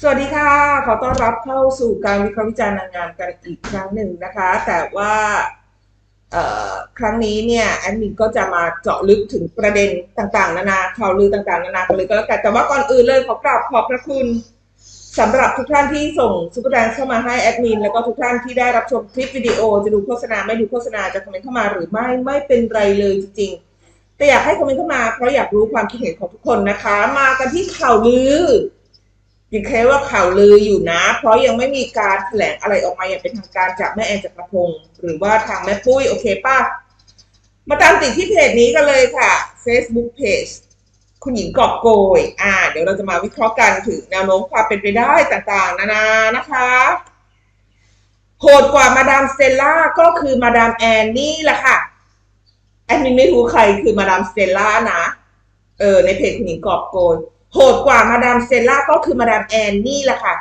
สวัสดีค่ะ ขอต้อนรับเข้าสู่การวิเคราะห์วิจารณ์นางงามกันอีกครั้งหนึ่งนะคะ แต่ว่าครั้งนี้เนี่ยแอดมินก็จะมาเจาะลึกถึงประเด็นต่างๆ นานาข่าวลือต่างๆ นานากันเลยก็แล้วกันแต่ว่าก่อนอื่นเลยขอกราบขอบพระคุณสำหรับทุกท่านที่ส่งซุปเปอร์แดนเข้ามาให้แอดมินแล้วก็ทุกท่านที่ได้รับชมคลิปวิดีโอจะดูโฆษณาไม่ดูโฆษณาจะคอมเมนต์เข้ามาหรือไม่ไม่เป็นไรเลยจริงๆ แต่อยากให้คอมเมนต์เข้ามาเพราะอยากรู้ความคิดเห็นของทุกคนนะคะ มากันที่ข่าวลือ ยังแค่ว่าข่าวลืออยู่นะ เพราะยังไม่มีการแถลงอะไรออกมาอย่างเป็นทางการจากแม่แอนจักรพงศ์หรือว่าทางแม่ปุ้ยโอเคป่ะมาตามติดที่เพจนี้กันเลยค่ะ Facebook Page คุณหญิงกอบโกย อ่า เดี๋ยวเราจะมาวิเคราะห์กันถึงแนวโน้มความเป็นไปได้ต่างๆ นานานะคะโหดกว่ามาดามสเตลล่าก็คือมาดามแอนนี่แหละค่ะ แอดมินไม่รู้ใครคือมาดามสเตลล่านะ เออ ในเพจคุณหญิงกอบโกย โหดกว่ามาดามเซลล่าก็คือมาดามแอนนี่แหละค่ะ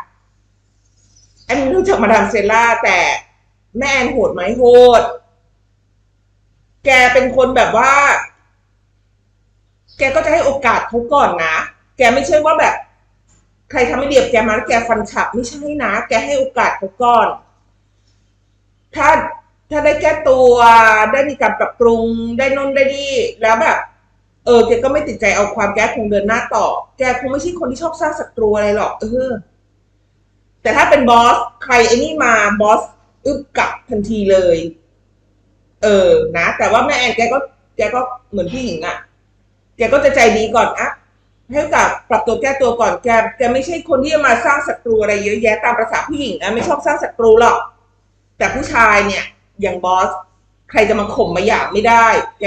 แอนรู้จักมาดามเซลล่าแต่แม่แอนโหดไหมโหด แกเป็นคนแบบว่า แกก็จะให้โอกาสเขาก่อนนะ แกไม่ใช่ว่าแบบ ใครทำไม่เดียบแกมาแล้วแกฟันฉับไม่ใช่นะ แกให้โอกาสเขาก่อน ถ้าถ้าได้แก้ตัวได้มีการปรับปรุงได้นนได้นี่แล้วแบบ เออแกก็ไม่ติดใจเอาความแกคงเดินหน้าต่อ แกคงไม่ใช่คนที่ชอบสร้างศัตรูอะไรหรอก เออ แต่ถ้าเป็นบอสใครไอ้นี่มาบอสอึบกลับทันทีเลย เออ นะ แต่ว่าแม่แอนแกก็ แกก็เหมือนพี่หญิงอะ่ะ แกก็จะใจดีก่อนอะให้กาสปรับตัวแก้ตัวก่อนแก แกไม่ใช่คนที่จะมาสร้างศัตรูอะไรเยอะแยะตามประษาผู้หญิงอะไม่ชอบสร้างศัตรูหรอก แต่ผู้ชายเนี่ย อย่างบอส ใครจะมาข่มมาหยาบไม่ได้ แก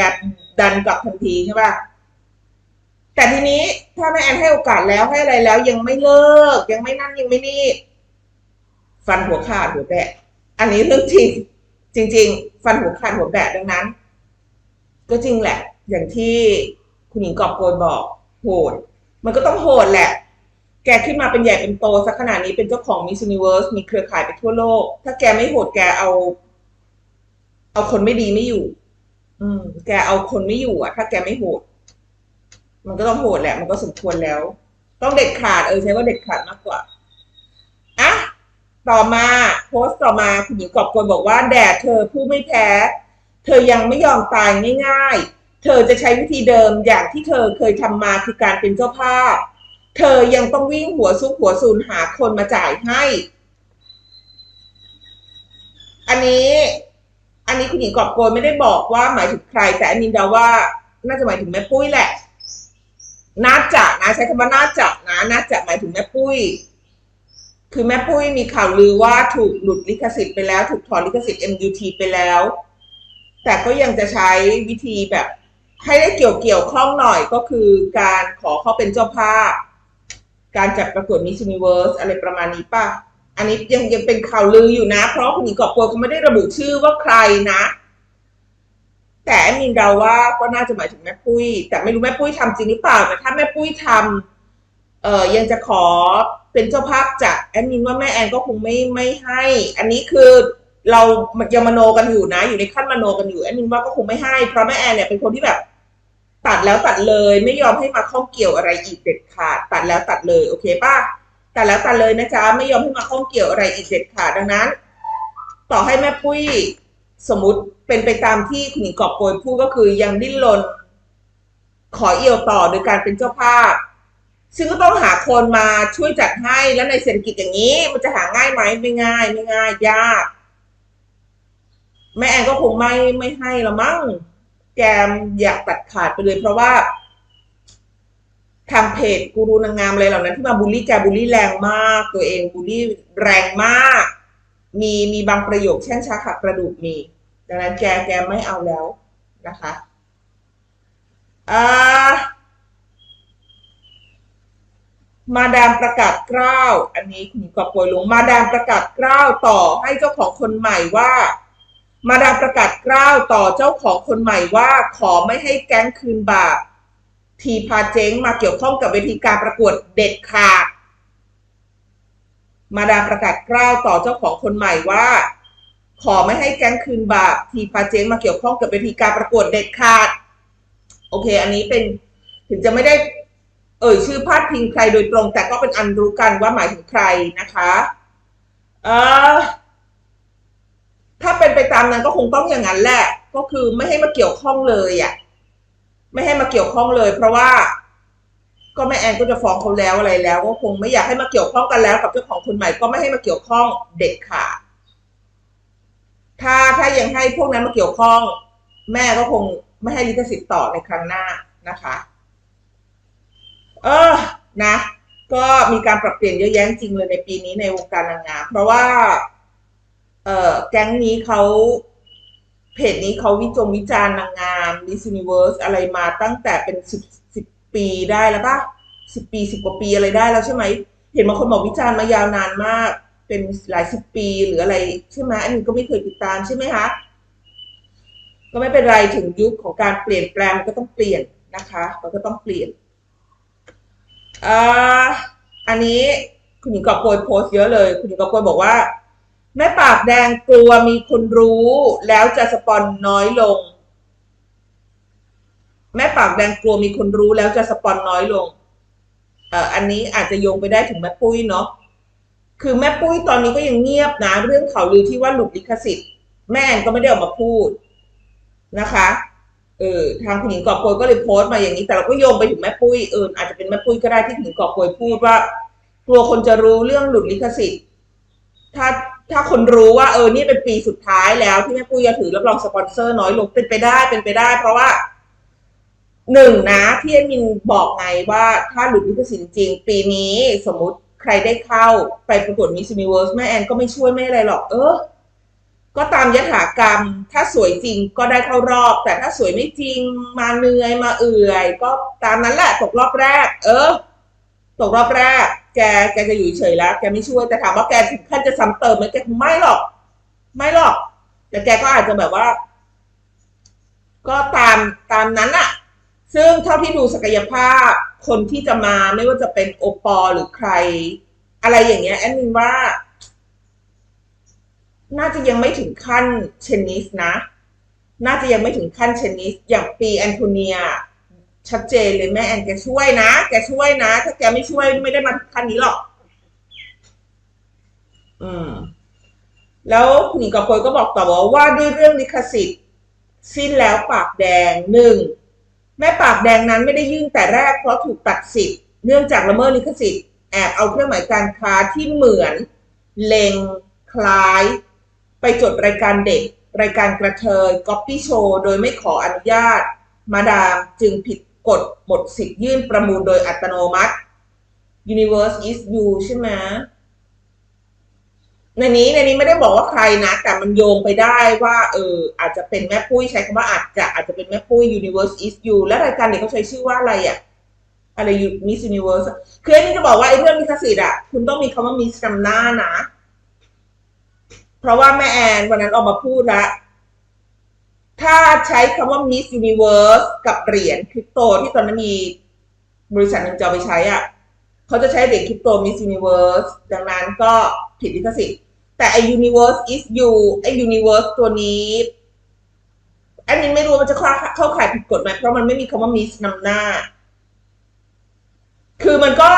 ดันกลับทันทีใช่ป่ะแต่ทีนี้ถ้าแม่แอนให้โอกาสแล้วให้อะไรแล้ว ยังไม่เลิก ยังไม่นั่นยังไม่นี่ ฟันหัวขาดหัวแบะ อันนี้เรื่องจริงจริง ๆ ฟันหัวขาดหัวแบะดังนั้น ก็จริงแหละ อย่างที่คุณหญิงกอบโกยบอก โหด มันก็ต้องโหดแหละ แกขึ้นมาเป็นใหญ่เป็นโตสักขนาดนี้เป็นเจ้าของ Miss Universe มีเครือข่ายไปทั่วโลก ถ้าแกไม่โหดแกเอา เอาคนไม่ดีไม่อยู่ อืม แกเอาคนไม่อยู่อะ ถ้าแกไม่โหด มันก็ต้องโหดแหละ มันก็สมควรแล้ว ต้องเด็ดขาดเออใช้ว่าเด็ดขาดมากกว่าอะต่อมาโพสต์ต่อมาคุณหญิงกอบโกยบอกว่าแดดเธอผู้ไม่แพ้ เธอยังไม่ยอมตายง่ายๆ เธอจะใช้วิธีเดิมอย่างที่เธอเคยทำมาคือการเป็นเจ้าภาพ เธอยังต้องวิ่งหัวซุกหัวซูนหาคนมาจ่ายให้ อันนี้ อันนี้คุณหญิงกอบโกยไม่ได้บอกว่าหมายถึงใคร แต่อันนี้เดาว่า น่าจะหมายถึงแม่ปุ้ยแหละ น่าจะนะใช้คำว่าน่าจะนะน่าจะหมายถึงแม่ปุ้ย คือแม่ปุ้ยมีข่าวลือว่าถูกหลุดลิขสิทธิ์ไปแล้ว ถูกถอนลิขสิทธิ์ MUT ไปแล้ว แต่ก็ยังจะใช้วิธีแบบ ให้ได้เกี่ยวเกี่ยวข้องหน่อยก็คือการขอเข้าเป็นเจ้าภาพ การจัดประกวด Miss Universe อะไรประมาณนี้ป่ะ อันนี้ยังยังเป็นข่าวลืออยู่นะ เพราะคุณหญิงกอบโกยเขาไม่ได้ระบุชื่อว่าใครนะ แต่แอดมินเดาว่าก็น่าจะหมายถึงแม่ปุ้ย แต่ไม่รู้แม่ปุ้ยทำจริงหรือเปล่าแต่ถ้าแม่ปุ้ยทำเออยังจะขอเป็นเจ้าภาพจัดแอดมินว่าแม่แอนก็คงไม่ไม่ให้ อันนี้คือเรายังมโนกันอยู่นะ อยู่ในขั้นมโนกันอยู่แอดมินว่าก็คงไม่ให้เพราะแม่แอนเนี่ยเป็นคนที่แบบตัดแล้วตัดเลย ไม่ยอมให้มาข้องเกี่ยวอะไรอีกเด็ดขาดตัดแล้วตัดเลย โอเคป่ะ แตัดแล้วตัดเลยนะจ๊ะไม่ยอมให้มาข้องเกี่ยวอะไรอีกเด็ดขาดดังนั้น ต่อให้แม่ปุ้ยสมมติเป็นไปตามที่คุณหญิงกอบโกยพูดก็คือยังดิ้นรนขอเอี่ยวต่อโดยการเป็นเจ้าภาพ ซึ่งก็ต้องหาคนมาช่วยจัดให้แล้วในเศรษฐกิจอย่างนี้ มันจะหาง่ายไหมไม่ง่าย ไม่ง่ายยากแม่แอนก็คงไม่ไม่ให้ละมั้งแกมอยากตัดขาดไปเลยเพราะว่า ทางเพจกูรูนางงามอะไรเหล่านั้นที่มาบูลลี่แกบูลลี่แรงมาก ตัวเองบูลลี่แรงมาก มีมีบางประโยคแช่งช้าขัดกระดูกมี ดังนั้นแกแกไม่เอาแล้วนะคะอ่ามาดามประกาศกล้าว อันนี้คุณกอบโกยลง มาดามประกาศกล้าวต่อให้เจ้าของคนใหม่ว่า มาดามประกาศกล้าวต่อเจ้าของคนใหม่ว่า ขอไม่ให้แก๊งคืนบาป ทีพาเจ๊งมาเกี่ยวข้องกับเวทีการประกวดเด็ดขาด มาดามประกาศกล้าวต่อเจ้าของคนใหม่ว่า ขอไม่ให้แก๊งคืนบาปทีพาเจ๊งมาเกี่ยวข้องกับเวทีการประกวดเด็ดขาด โอเค อันนี้เป็นถึงจะไม่ได้ เอ่ยชื่อพาดพิงใครโดยตรง แต่ก็เป็นอันรู้กันว่าหมายถึงใครนะคะเออถ้าเป็นไปตามนั้นก็คงต้องอย่างนั้นแหละ ก็คือไม่ให้มาเกี่ยวข้องเลยอะ่ะ ไม่ให้มาเกี่ยวข้องเลย เพราะว่า ก็แม่แอนก็จะฟ้องเขาแล้วอะไรแล้ว ก็คงไม่อยากให้มาเกี่ยวข้องกันแล้ว กับเจ้าของคนใหม่ก็ไม่ให้มาเกี่ยวข้องเด็ดขาดถ้าถ้ายังให้พวกนั้นมาเกี่ยวข้อง แม่ก็คงไม่ให้ลิขสิทธิ์ต่อในครั้งหน้านะคะ เออนะ ก็มีการปรับเปลี่ยนเยอะแยะจริงเลยในปีนี้ในวงการนางงามเพราะว่า เออแก๊งนี้เขา เพจนี้เขาวิจงวิจารณ์นางงาม Miss Universe อะไรมาตั้งแต่เป็นสิบสิบปีได้แล้วปะสิบปีสิบกว่าปีอะไรได้แล้วใช่ไหม เห็นบางคนบอกวิจารณ์มายาวนานมาก เป็นหลายสิบปีหรืออะไรใช่ไหมอันนี้ก็ไม่เคยติดตามใช่ไหมคะก็ไม่เป็นไรถึงยุคของการเปลี่ยนแปลงก็ต้องเปลี่ยนนะคะมันก็ต้องเปลี่ยนอ่าอันนี้คุณหญิงกอบโกยโพสเยอะเลย คุณหญิงกอบโกยบอกว่า แม่ปากแดงกลัวมีคนรู้ แล้วจะสปอนน้อยลง แม่ปากแดงกลัวมีคนรู้แล้วจะสปอนน้อยลงเอ่ออันนี้อาจจะโยงไปได้ถึงแม่ปุ้ยเนาะคือแม่ปุ้ยตอนนี้ก็ยังเงียบนะ เรื่องข่าวลือที่ว่าหลุดลิขสิทธิ์ แม่แอนก็ไม่ได้ออกมาพูดนะคะเออทางคุณหญิงกอบโกยก็เลยโพสต์มาอย่างนี้แต่เราก็โยงไปถึงแม่ปุ้ยเอออาจจะเป็นแม่ปุ้ยก็ได้ที่คุณหญิงกอบโกยพูดว่า กลัวคนจะรู้เรื่องหลุดลิขสิทธิ์ ถ้า ถ้าคนรู้ว่าเออนี่เป็นปีสุดท้ายแล้วที่แม่ปุ้ยจะถือรับรองสปอนเซอร์น้อยลงเป็นไปได้เป็นไปได้ เพราะว่าหนึ่งนะที่เอ็มินบอกไงว่าถ้าหลุดลิขสิทธิ์จริง ปีนี้สมมติใครได้เข้าไปประกวดมิส s u นิเวิร์สแม่แอนก็ไม่ช่วยไม่อะไรหรอก เออ ก็ตามยถากรรม ถ้าสวยจริงก็ได้เข้ารอบ แต่ถ้าสวยไม่จริงมาเหนื่อยมาเอื่อย ก็ตามนั้นแหละตกรอบแรก เออ ตกรอบแรก แกแกจะอยู่เฉยแล้ว แกไม่ช่วยแต่ถามว่าแกถึงขั้นจะซ้ำเติมไหมแกไม่หรอก ไม่หรอก แต่แกก็อาจจะแบบว่า ก็ตามตามนั้นอะซึ่งเท่าที่ดูศักยภาพคนที่จะมาไม่ว่าจะเป็นโอปอหรือใคร อะไรอย่างเงี้ยแอนมินว่า น่าจะยังไม่ถึงขั้นเชนนิสนะ น่าจะยังไม่ถึงขั้นเชนนิส อย่างปีแอนโทเนีย ชัดเจนเลยแม่แอนแกช่วยนะแกช่วยนะ ถ้าแกไม่ช่วยไม่ได้มาขั้นนี้หรอก อืม แล้วคุณหญิงกอบโกยก็บอกต่อว่าว่าด้วยเรื่องลิขสิทธิ์สิ้นแล้วปากแดงหนึ่งแม่ปากแดงนั้นไม่ได้ยื่นแต่แรกเพราะถูกตัดสิทธิ์เนื่องจากละเมิดลิขสิทธิ์แอบเอาเครื่องหมายการค้าที่เหมือน เลงคล้าย ไปจดรายการเด็ก รายการกระเทยก๊อปปี้โชว์โดยไม่ขออนุญาต มาดามจึงผิด กฎหมดสิทธิ์ยื่นประมูลโดยอัตโนมัติ Universe is you ใช่ไหมในนี้ในนี้ไม่ได้บอกว่าใครนะ แต่มันโยงไปได้ว่าเอออาจจะเป็นแม่ปุ้ยใช้คำว่าอาจจะอาจจะเป็นแม่ปุ้ย Universe is you และรายการเด็กเขาใช้ชื่อว่าอะไรอะอะไร Miss Universe คืออันนี้จะบอกว่าไอ้เรื่องลิขสิทธิ์อะ คุณต้องมีคำว่า Miss นำหน้านะ เพราะว่าแม่แอนวันนั้นออกมาพูดแล้ว ถ้าใช้คำว่า Miss Universe กับเหรียญคริปโตที่ตอนนั้นมีบริษัทหนึ่งจะเอาไปใช้อะเขาจะใช้เหรียญคริปโต Miss Universe ดังนั้นก็ผิดลิขสิทธิ์แต่ไอ Universe is you ไอ Universe ตัวนี้อันนี้ไม่รู้มันจะเข้าเข้าข่ายผิดกฎไหมเพราะมันไม่มีคำว่า Miss นำหน้า คือมันก็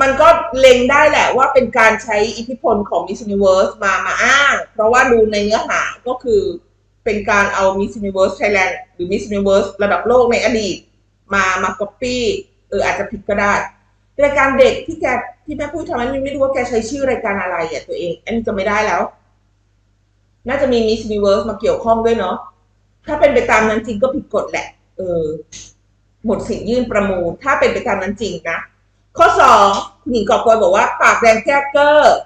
มันก็เล็งได้แหละว่าเป็นการใช้อิทธิพลของ Miss Universe มามาอ้าง เพราะว่าดูในเนื้อหาก็คือ เป็นการเอา Miss Universe Thailand หรือ Miss Universe ระดับโลกในอดีต มามา copy เอออาจจะผิดก็ได้รายการเด็กที่แกที่แม่พูดทำให้ไม่รู้ว่าแกใช้ชื่อรายการอะไรอะตัวเอง อันนี้จะไม่ได้แล้ว น่าจะมี Miss Universe มาเกี่ยวข้องด้วยเนาะถ้าเป็นไปตามนั้นจริงก็ผิดกฎแหละ เออหมดสิทธิ์ยื่นประมูล ถ้าเป็นไปตามนั้นจริงนะ ข้อสองหญิงกอบโกยบอกว่า ปากแดงแก้เกอร์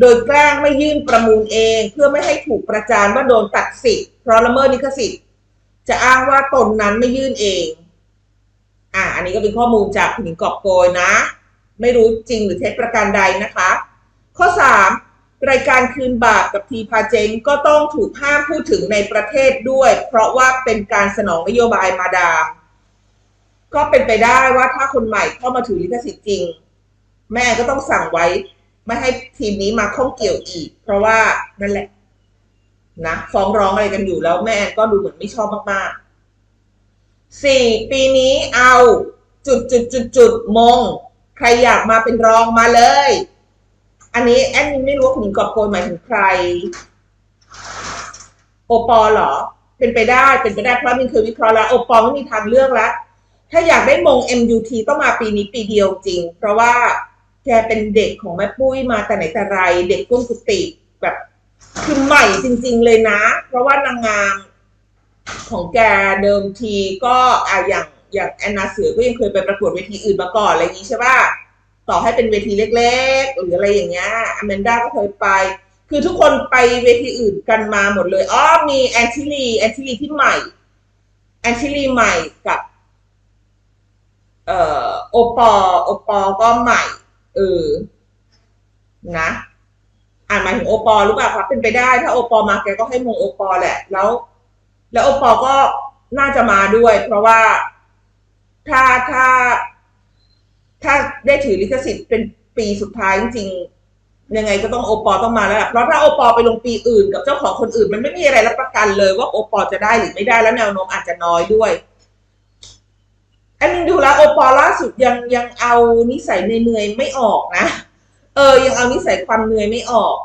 โดยแกล้งไม่ยื่นประมูลเอง เพื่อไม่ให้ถูกประจานว่าโดนตัดสิทธิ์เพราะละเมิดลิขสิทธิ์ จะอ้างว่าตนนั้นไม่ยื่นเอง อ่า อันนี้ก็เป็นข้อมูลจากคุณหญิงกอบโกยนะ ไม่รู้จริงหรือเท็จประการใดนะคะ ข้อสามรายการคืนบาปกับทีพาเจงก็ต้องถูกห้ามพูดถึงในประเทศด้วย เพราะว่าเป็นการสนองนโยบายมาดาม ก็เป็นไปได้ว่าถ้าคนใหม่เข้ามาถือลิขสิทธิ์จริง แม่ก็ต้องสั่งไว้ ไม่ให้ทีมนี้มาข้องเกี่ยวอีก เพราะว่านั่นแหละนะฟ้องร้องอะไรกันอยู่แล้วแม่ก็ดูเหมือนไม่ชอบมากๆสี่ปีนี้เอาจุดจุดจุดจุดมง ใครอยากมาเป็นรองมาเลย อันนี้แอดมินไม่รู้ว่าคุณหญิงกอบโกยหมายถึงใคร โอปอเหรอ เป็นไปได้เป็นไปได้เพราะมินเคยวิเคราะห์แล้วโอปอไม่มีทางเลือกแล้วถ้าอยากได้มง MUT ต้องมาปีนี้ปีเดียวจริง เพราะว่า แกเป็นเด็กของแม่ปุ้ยมาแต่ไหนแต่ไร เด็กก้นกุฏิแบบคือใหม่จริง ๆ เลยนะ เพราะว่านางงามของแกเดิมทีก็อะอย่างอย่างแอนนาเสือก็ยังเคยไปประกวดเวทีอื่นมาก่อนอะไรอย่างนี้ใช่ป่ะต่อให้เป็นเวทีเล็ก ๆ หรืออะไรอย่างเงี้ยอแมนด้าก็เคยไป คือทุกคนไปเวทีอื่นกันมาหมดเลยอ๋อมีแอนชิลีแอนชิลีที่ใหม่แอนชิลีใหม่กับ เอ่อโอปอโอปอก็ใหม่ เออ นะอ่านหมายถึงโอปอหรือเปล่าครับเป็นไปได้ ถ้าโอปอมาแกก็ให้มงโอปอแหละ แล้ว แล้วโอปอก็น่าจะมาด้วย เพราะว่าถ้าถ้า ถ้าได้ถือลิขสิทธิ์เป็นปีสุดท้ายจริงๆยังไงก็ต้องโอปอต้องมาแล้วล่ะเพราะถ้าโอปอไปลงปีอื่น กับเจ้าของคนอื่น มันไม่มีอะไรรับประกันเลยว่าโอปอจะได้หรือไม่ได้แล้วแนวโน้มอาจจะน้อยด้วย อันนี้ดูแล้วโอปอล่าสุดยังยังเอานิสัยเหนื่อยไม่ออกนะ เออ ยังเอานิสัยความเหนื่อยไม่ออก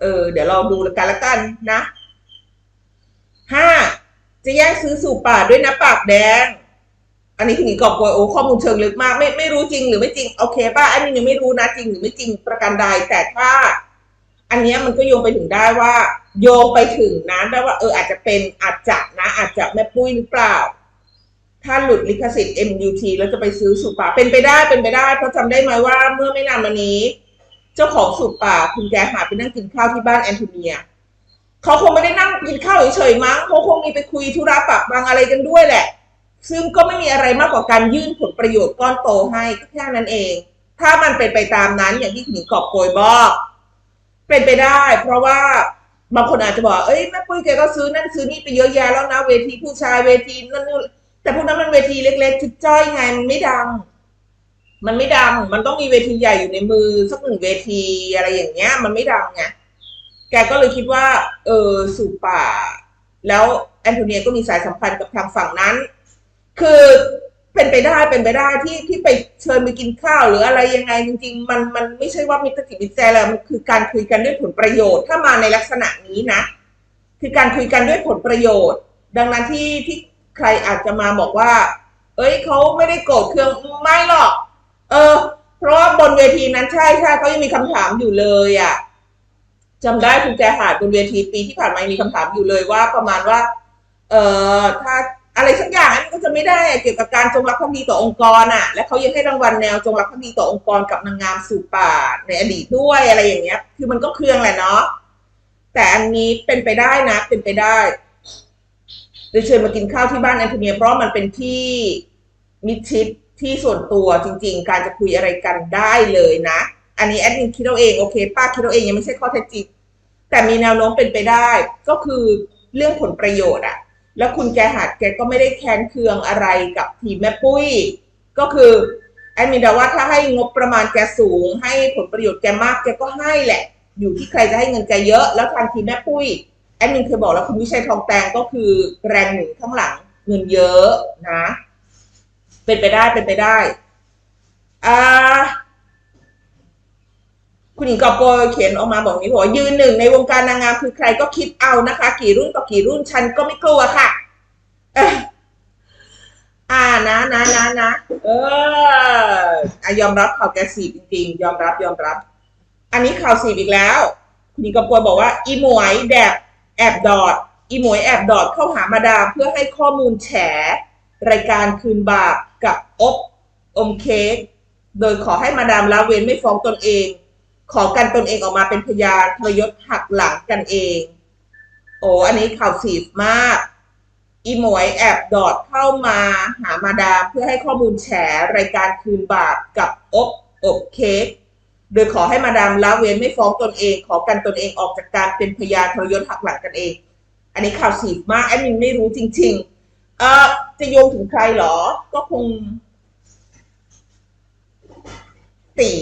เออ เดี๋ยวเราดูกันละกันนะห้าจะแย่งซื้อสู่ป่าด้วยนะปากแดง อันนี้คุณหญิงกอบโกยโอ้ข้อมูลเชิงลึกมากไม่ไม่รู้จริงหรือไม่จริงโอเคป่ะอันนี้ยังไม่รู้นะจริงหรือไม่จริงประการใดแต่ถ้า อันนี้มันก็โยงไปถึงได้ว่า โยงไปถึงนะได้ว่า เอออาจจะเป็นอาจจะนะ อาจจะแม่ปุ้ยหรือเปล่า ถ้าหลุดลิขสิทธิ์ MUT แล้วจะไปซื้อสุป่า เป็นไปได้เป็นไปได้ เพราะจำได้ไหมว่าเมื่อไม่นานมานี้ เจ้าของสุป่าคุณแกหาไปนั่งกินข้าวที่บ้านแอนโทเนียเขาคงไม่ได้นั่งกินข้าวเฉยๆมั้งเขาคงมีไปคุยธุระปะบางอะไรกันด้วยแหละ ซึ่งก็ไม่มีอะไรมากกว่าการยื่นผลประโยชน์ก้อนโตให้แค่นั้นเอง ถ้ามันเป็นไปตามนั้นอย่างที่หญิงกอบโกยบอกเป็นไปได้ เพราะว่าบางคนอาจจะบอกเอ้ยแม่ปุ้ยแกก็ซื้อนั่นซื้อนี่ไปเยอะแยะแล้วนะ เวทีผู้ชายเวทีนั่นนู่น แต่พวกนั้นมันเวทีเล็กๆจุดจ้อยไงมันไม่ดัง มันไม่ดัง มันต้องมีเวทีใหญ่อยู่ในมือสักหนึ่งเวทีอะไรอย่างเงี้ย มันไม่ดังไงแกก็เลยคิดว่า เออสู่ป่า แล้วแอนโทเนียก็มีสายสัมพันธ์กับทางฝั่งนั้น คือเป็นไปได้เป็นไปได้ที่ที่ไปเชิญไปกินข้าวหรืออะไรยังไงจริง ๆ มันมันไม่ใช่ว่ามิตรจิตมิตรใจแล้วมันคือการคุยกันด้วยผลประโยชน์ถ้ามาในลักษณะนี้นะ คือการคุยกันด้วยผลประโยชน์ ดังนั้นที่ที่ ใครอาจจะมาบอกว่า เอ้ยเขาไม่ได้โกรธเคืองไม่หรอก เออ เพราะว่าบนเวทีนั้นใช่ใช่เขายังมีคำถามอยู่เลยอะ่ะจำได้คุณแจหาดบนเวทีปีที่ผ่านมามีคำถามอยู่เลยว่า ประมาณว่า เออถ้าอะไรสักอย่างอันนี้ก็จะไม่ได้เกี่ยวกับการจงรักภักดีต่อองค์กรอะ และเขายังให้รางวัลแนวจงรักภักดีต่อองค์กรกับนางงามสู่ป่าในอดีตด้วยอะไรอย่างเงี้ย คือมันก็เครื่องแหละเนาะแต่อันนี้เป็นไปได้นะ เป็นไปได้ เลยเชิญมากินข้าวที่บ้านแอนโทเนียเพราะมันเป็นที่มิชิดที่ส่วนตัวจริง ๆ การจะคุยอะไรกันได้เลยนะ อันนี้แอดมินคิดเอาเองโอเค ป้าคิดเอาเองยังไม่ใช่ข้อเท็จจริงแต่มีแนวโน้มเป็นไปได้ ก็คือเรื่องผลประโยชน์อะแล้วคุณแกหัดแกก็ไม่ได้แค้นเคืองอะไรกับทีมแม่ปุ้ย ก็คือแอดมินดาว่าถ้าให้งบประมาณแกสูง ให้ผลประโยชน์แกมากแกก็ให้แหละ อยู่ที่ใครจะให้เงินแกเยอะ แล้วทางทีมแม่ปุ้ย แอดมินเคยบอกแล้วคุณวิชัยทองแตงก็คือแรงหนุนข้างหลังเงินเยอะนะ เป็นไปได้เป็นไปได้อ่าคุณหญิงกอบโกยเขียนออกมาบอกนี้บอกว่ายืนหนึ่งในวงการนางงามคือใครก็คิดเอานะคะ กี่รุ่นต่อกี่รุ่นฉันก็ไม่กลัวค่ะอ่านะนะนะนะเออยอมรับข่าวแกสีจริงๆ ยอมรับยอมรับ อันนี้ข่าวสีอีกแล้ว คุณหญิงกอบโกยบอกว่า อีหมวยแดบ แอบดอดอีหมวยแอบดอดเข้าหามาดามเพื่อให้ข้อมูลแฉ รายการคืนบาปกับอบอมเค้กโดยขอให้มาดามลาเวนไม่ฟ้องตนเอง ขอกันตนเองออกมาเป็นพยานทรยศหักหลังกันเอง โอ้อันนี้ข่าวสีมาก อีหมวยแอบดอดเข้ามาหามาดามเพื่อให้ข้อมูลแฉ รายการคืนบาปกับอบอบเค้ก โดยขอให้มาดามละเว้นไม่ฟ้องตนเอง ขอกันตนเองออกจากการเป็นพยานทรยศหักหลังกันเอง อันนี้ข่าวสีมากแอดมินไม่รู้จริง ๆ เออจะโยงถึงใครเหรอ ก็คงตี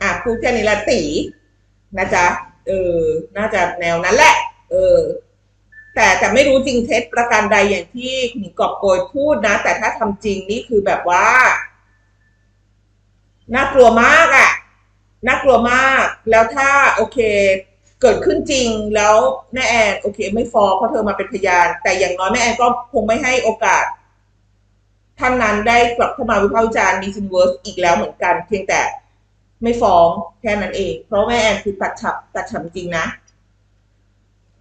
อะพูดแค่นี้ละตีนะจ๊ะเออ น่าจะแนวนั้นแหละ เออ แต่แต่ไม่รู้จริงเท็จประการใดอย่างที่หญิงกอบโกยพูดนะ แต่ถ้าทำจริงนี่คือแบบว่า น่ากลัวมากอะ่ะ น่ากลัวมาก แล้วถ้าโอเค เกิดขึ้นจริงแล้วแม่แอนโอเค ไม่ฟ้องเพราะเธอมาเป็นพยาน แต่อย่างน้อยแม่แอนก็คงไม่ให้โอกาสท่านนั้นได้กลับเข้ามาวิพากษ์วิจารณ์มิส s นเวิร์สอีกแล้วเหมือนกัน เพียงแต่ไม่ฟ้องแค่นั้นเอง เพราะแม่แอนคือตัดฉับตัดฉับจริงนะ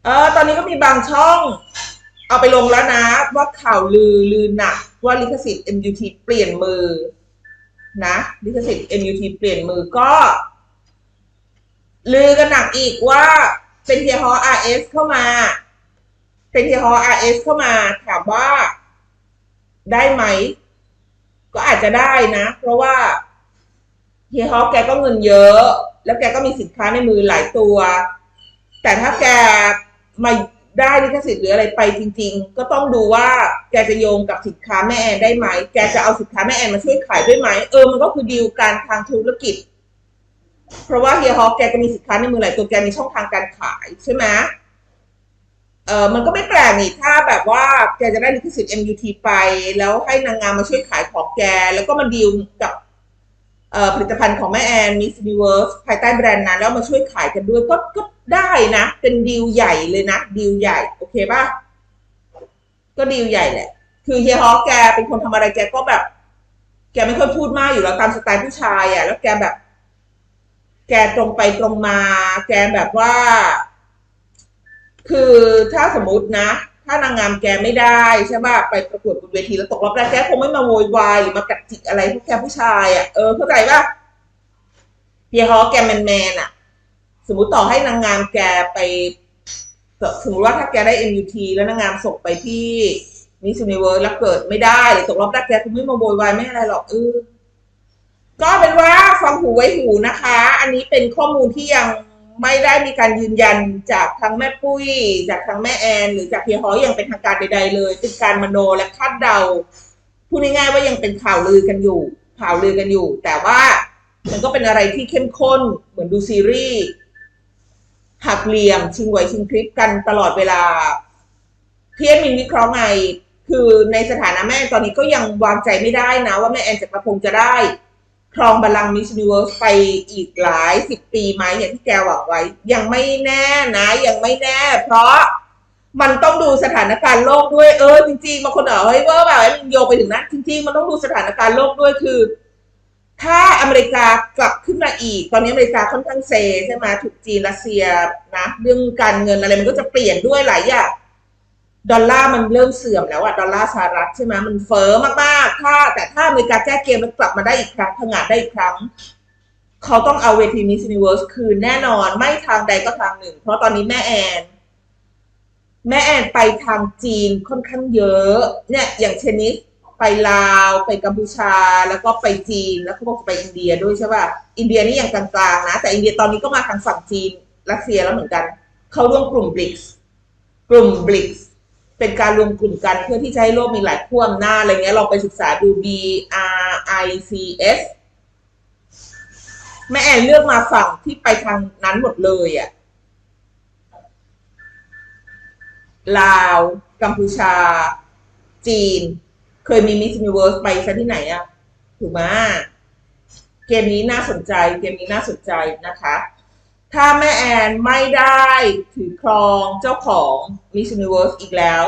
เออตอนนี้ก็มีบางช่องเอาไปลงแล้วนะ ว่าข่าวลือลือหนักว่าลิขสิทธิ์ MUT เปลี่ยนมือนะลิขสิทธิ์ MUT เปลี่ยนมือก็ ลือกันหนักอีกว่าเป็นเฮียฮอ RS เข้ามา เป็นเฮียฮอ RS เข้ามา ถามว่าได้ไหม ก็อาจจะได้นะ เพราะว่าเฮียฮอแกก็เงินเยอะ แล้วแกก็มีสินค้าในมือหลายตัว แต่ถ้าแกมาได้ลิขสิทธิ์หรืออะไรไปจริง ๆ ก็ต้องดูว่าแกจะโยงกับสินค้าแม่แอนได้ไหม แกจะเอาสินค้าแม่แอนมาช่วยขายด้วยไหม เออ มันก็คือดีลการทางธุรกิจ เพราะว่าเฮียฮอแกก็มีสินค้าในมือหลายตัวแกมีช่องทางการขายใช่ไหมเออมันก็ไม่แปลกนี่ถ้าแบบว่าแกจะได้ลิขสิทธิ์ MUT ไป แล้วให้นางงามมาช่วยขายของแก แล้วก็มาดีลกับเอ่อผลิตภัณฑ์ของแม่แอน Miss Universe ภายใต้แบรนด์นั้น แล้วมาช่วยขายกันด้วยก็ก็ได้นะ เป็นดีลใหญ่เลยนะ ดีลใหญ่ โอเคป่ะ ก็ดีลใหญ่แหละ คือเฮียฮอแกเป็นคนทำอะไรแกก็แบบ แกไม่ค่อยพูดมากอยู่แล้วตามสไตล์ผู้ชายอะ แล้วแกแบบ แกตรงไปตรงมา แกแบบว่า คือถ้าสมมตินะ ถ้านางงามแกไม่ได้ใช่ป่ะไปประกวดบนเวทีแล้วตกรอบแรกแกคงไม่มาโวยวายหรือมากัดจิกอะไรพวกแกผู้ชายอะเออเข้าใจป่ะเฮียฮอแกแมนแมนอะ สมมติต่อให้นางงามแกไปสมมติว่าถ้าแกได้ MUT แล้วนางงามส่งไปที่มิส s u นิเวิร์สแล้วเกิดไม่ได้หรือตกรอบแรกแกคงไม่มาโวยวายไม่อะไรหรอกเออ ก็เป็นว่าฟังหูไว้หูนะคะ อันนี้เป็นข้อมูลที่ยังไม่ได้มีการยืนยันจากทางแม่ปุ้ย จากทางแม่แอน หรือจากเฮียฮออย่างเป็นทางการใด ๆ เลย เป็นการมโนและคาดเดาพูดง่ายๆว่ายังเป็นข่าวลือกันอยู่ ข่าวลือกันอยู่ แต่ว่ามันก็เป็นอะไรที่เข้มข้นเหมือนดูซีรีส์หักเหลี่ยม ชิงไหวชิงคลิปกันตลอดเวลาเทียนมินวิเคราะห์ไง คือในสถานะแม่ตอนนี้ก็ยังวางใจไม่ได้นะ ว่าแม่แอนจักรพงศ์จะได้ ครองบัลลังก์มิส s u นิเวิร์สไปอีกหลายสิบปีไหมอย่างที่แกหวังไว้ ยังไม่แน่นะ ยังไม่แน่ เพราะมันต้องดูสถานการณ์โลกด้วยเออจริงๆบางคนเอาเฮ้ยเวอร์แบบมันโยงไปถึงนั้นจริงๆ มันต้องดูสถานการณ์โลกด้วยคือ ถ้าอเมริกากลับขึ้นมาอีก ตอนนี้อเมริกาค่อนข้างเซใช่ไหมถูกจีนรัสเซียนะเรื่องการเงินอะไรมันก็จะเปลี่ยนด้วยหลายอย่าง ดอลลาร์มันเริ่มเสื่อมแล้วอะดอลลาร์สหรัฐใช่ไหมมันเฟ้อมากๆ ถ้าแต่ถ้าอเมริกาแก้เกมแล้วกลับมาได้อีกครั้งพังาดได้อีกครั้ง เขาต้องเอาเวทีมิส s u นิเวิร์สคืนแน่นอนไม่ทางใดก็ทางหนึ่ง เพราะตอนนี้แม่แอนแม่แอนไปทางจีนค่อนข้างเยอะ เนี่ยอย่างเชนิสไปลาวไปกัมพูชาแล้วก็ไปจีนแล้วเขาบอกจะไปอินเดียด้วยใช่ป่ะอินเดียนี่อย่างกลางๆนะ แต่อินเดียตอนนี้ก็มาทางฝั่งจีนรัสเซียแล้วเหมือนกัน เขาร่วมกลุ่มบริกส์กลุ่มบริกส์ เป็นการรวมกลุ่มกันเพื่อที่จะให้โลกมีหลายขั้วอำนาจอะไรเงี้ยลองไปศึกษาดู B R I C S แม่แอนเลือกมาฝั่งที่ไปทางนั้นหมดเลยอะ่ะลาว กัมพูชา จีน เคยมีมิส s u นิเวิร์สไปซะที่ไหนอะถูกไหมเกมนี้น่าสนใจ เกมนี้น่าสนใจนะคะ ถ้าแม่แอนไม่ได้ถือครองเจ้าของมิส s u นิเวิร์สอีกแล้ว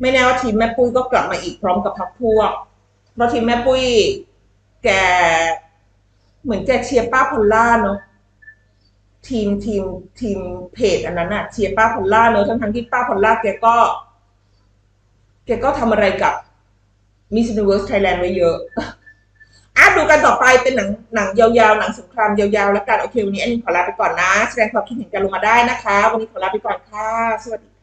ไม่แน่ว่าทีมแม่ปุ้ยก็กลับมาอีกพร้อมกับพักพวก เพราะทีมแม่ปุ้ยแกเหมือนแกเชียร์ป้าพอลล่าเนาะทีมทีมทีมเพจอันนั้นอะเชียร์ป้าพอลล่าเนอะทั้งทั้งที่ป้าพอลล่าแกก็ แกก็ทำอะไรกับ Miss Universe Thailand ไว้เยอะ อะดูกันต่อไปเป็นหนังหนังยาวๆ หนังสงครามยาวๆ แล้วกันโอเควันนี้อันนี้ขอลาไปก่อนนะ แสดงความคิดเห็นกันลงมาได้นะคะ วันนี้ขอลาไปก่อนค่ะ สวัสดี